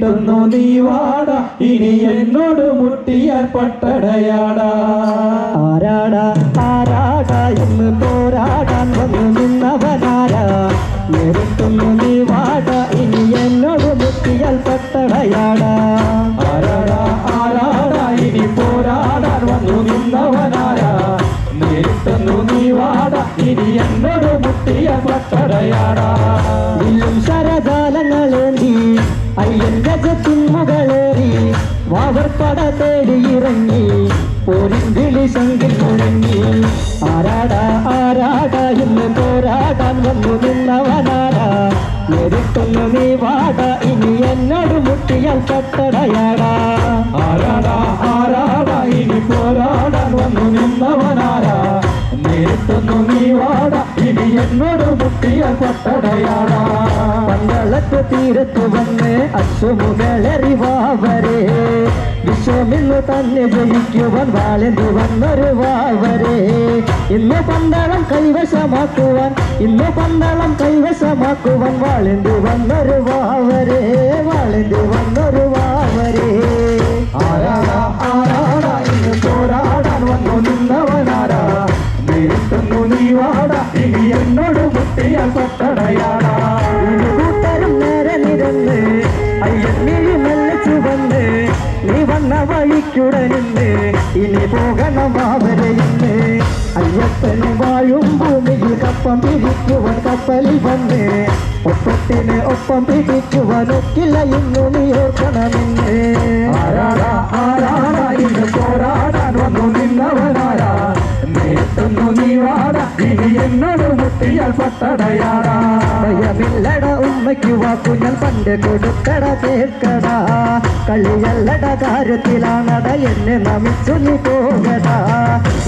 നേരിട്ടൊന്നു നീ വാടാ. ഇനി എന്നോട് മുട്ടിയാൽ പട്ടടയാടാ. ആരാടാ? ആരാടാ? എന്ന് പോരാടാൻ വന്നു നിന്നവനാരാ? നീ വാട. ഇനി എന്നോട് മുട്ടിയാൽ പട്ടടയാടാ. ആരാടാ? ആരാടാ? ഇനി പോരാടാൻ വാവർപ്പട തേടി ഇറങ്ങി പോരിങ്കിളി ശങ്കിൽ മുഴങ്ങി. ആരാടാ ആരാടാ ഇന്ന് പോരാടാൻ വന്നു നിന്നവനാരാ? നേരിട്ടൊന്നു നീ വാട ഇനി എന്നോട് മുട്ടിയാൽ കത്തടയാടാ. ആരാടാ ആരാടാ ഇനി പോരാടാൻ വന്നു നിന്നവനാരാ? നേരിട്ടൊന്നു നീ വാടാ ഇനി എന്നോട് മുട്ടിയാൽ പട്ടടയാടാ പന്തളത്ത് തീരത്ത് വന്ന് അശ്വമുകളെറിവാവരെ വിശ്വമിന്ന് തന്നെ ജയിക്കുവാൻ വാളന്തി വന്നൊരു വാവരെ ഇന്ന് പന്തളം കൈവശമാക്കുവാൻ ഇന്ന് പന്തളം കൈവശമാക്കുവാൻ വാളന്തി വന്നൊരു വാവരെ വാളന്തി വന്നൊരു വാവരെ ആരാടാ നീ വഴിക്കുടനിന്ന് ഇനി പോകണം അവരെ ഇന്ന്. വായും ഭൂമിയിൽ കപ്പം പിരിക്കുവാൻ കപ്പലിൽ വന്ന്. ഒപ്പത്തിന് ഒപ്പം പിടിക്കുവാൻ ഒക്കില്ല ഇന്നു നീ ഓർക്കണമെന്ന്. ആരാടാ ആരാടാ ഇന്ന് പോരാടാൻ വന്നു നിന്നവനാരാ? നേരിട്ടൊന്നു നീ വാടാ ഇനി എന്നോട് മുട്ടിയാൽ പട്ടടയാടാ ഭയമില്ലട ഉമ്മയ്ക്ക് വാക്കു ഞാൻ പണ്ട് കൊടുക്കട കേൾക്കടാ. കളിയല്ലട കാര്യത്തിലാണട എന്നെ നമിച്ചു നീ പോകടാ.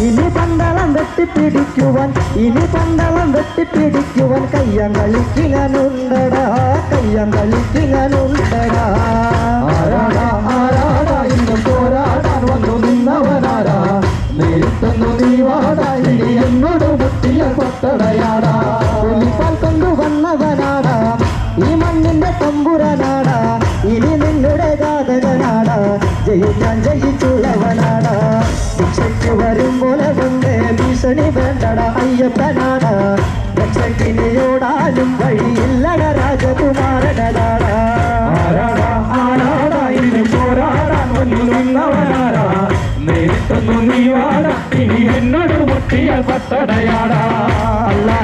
ഇനി പന്തളം വെട്ടിപ്പിടിക്കുവാൻ ഇനി പന്തളം വെട്ടിപ്പിടിക്കുവാൻ കയ്യം കളിക്കിനുണ്ടടാ കയ്യം കളിക്ക് ഇനി നിന്നുടെ ജാതകനാടാ ജയിക്കാൻ ജയിച്ചുള്ളവനാടാ ശിക്ഷയ്ക്ക് വരും പോലെ വന്ന് ഭീഷണി വേണ്ടടാ അയ്യപ്പനാടാ രക്ഷക്കിനിയോടാനും വഴിയില്ലട രാജകുമാരനാടാ ആരാടാ ആരാടാ ഇനി പോരാടാൻ വന്നു നിന്നവനാരാ നേരിട്ടൊന്നു നീ വാടാ ഇനി എന്നോട് മുട്ടിയാൽ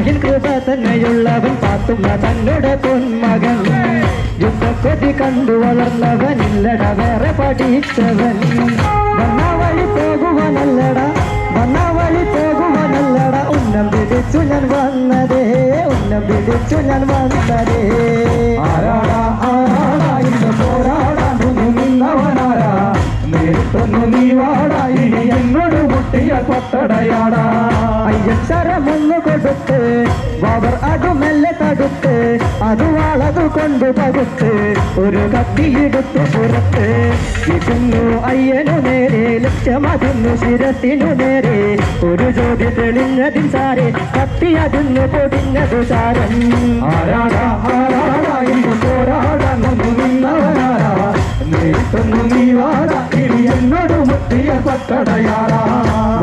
അള്ളാഹിൻ കൃപ തന്നെയുള്ളവൻ പാത്തുമ്മ തന്നെ പൊന്മകൻ. യുദ്ധക്കൊതി കണ്ടു വളർന്നവൻ ഇല്ലട വേറെ പഠിച്ചവൻ. വന്ന വഴി പോകുവാനല്ലട വന്ന വഴി ഉന്നം പിടിച്ചു ഞാൻ വന്നതേ ഉന്നം പിടിച്ചു ഞാൻ വന്നതേ. ആരാടാ ആരാടാ ഇന്ന് പോരാടാ നിന്നവനാരാ നേരിട്ടൊന്നു നീ പട്ടടയാടാ അയ്യൻ ശരമൊന്നു കൊടുത്ത് അവർ അതുമെല്ലെ തടുത്ത് അത് വാളതു കൊണ്ട് പകുത്ത് ഒരു കത്തിയെടുത്ത് പുറത്ത്. ഇടുന്നു അയ്യനു നേരെ ലക്ഷ്യമതിന്നു ശിരത്തിനു നേരെ. ഒരു ജ്യോതി തെളിഞ്ഞതിൻ സാരെ കത്തിയതിന്നു പൊടിഞ്ഞതു സാരം. ആരാടാ ആരാടാ എന്നോട് മുട്ടിയാൽ പട്ടടയാടാ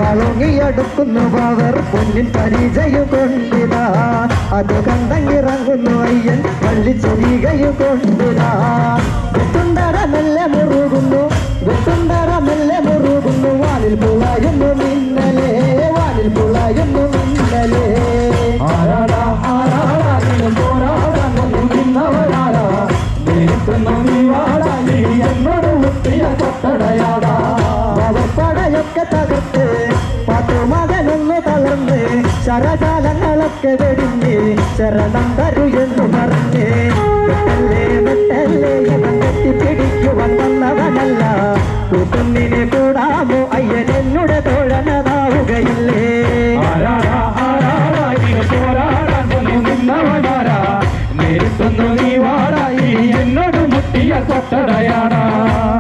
വളങ്ങിയെടുക്കുന്നു അവർ പൊന്നിൻ പരിചയം കൊണ്ടിതാ അത് കണ്ടങ്ങിറങ്ങുന്നു അയ്യൻ പള്ളിച്ചൊരികയും കൊണ്ടിതാ ശരണം തരൂ എന്ന് പറഞ്ഞ് മുട്ടിയാൽ പട്ടടയാടാ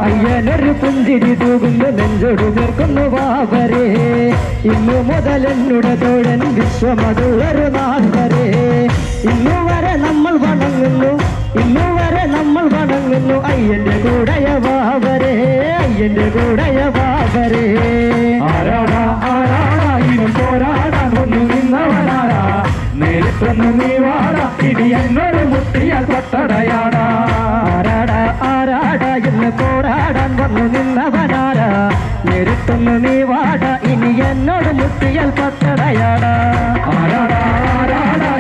അയ്യനൊരു പുഞ്ചിരി ചിരി തൂകുന്നു നെഞ്ചോട് ചേർക്കുന്നു ബാബരേ ഇന്നു മുതൽ എന്നുടെ തോഴൻ വിശ്വമതുള്ളൊരു നാഥരേ. ഇന്നു വരെ നമ്മൾ വണങ്ങുന്നു ഇന്നു വരെ നമ്മൾ വണങ്ങുന്നു അയ്യന്റെ കൂടയ വാവരെ അയ്യന്റെ കൂടയ വാവരെ. ആരാടാ ആരാടാ പോരാടാൻ വന്നു നിന്നവനാരാ? നേരിട്ടൊന്നു നീ വാടാ ഇനി എന്നൊരു മുട്ടിയ കൊട്ടടയാടാ. നേരിട്ടൊന്ന് നീ വാട. ഇനി എന്നോട് മുട്ടിയൽ പത്തടയാടാ ആരാടാ ആരാടാ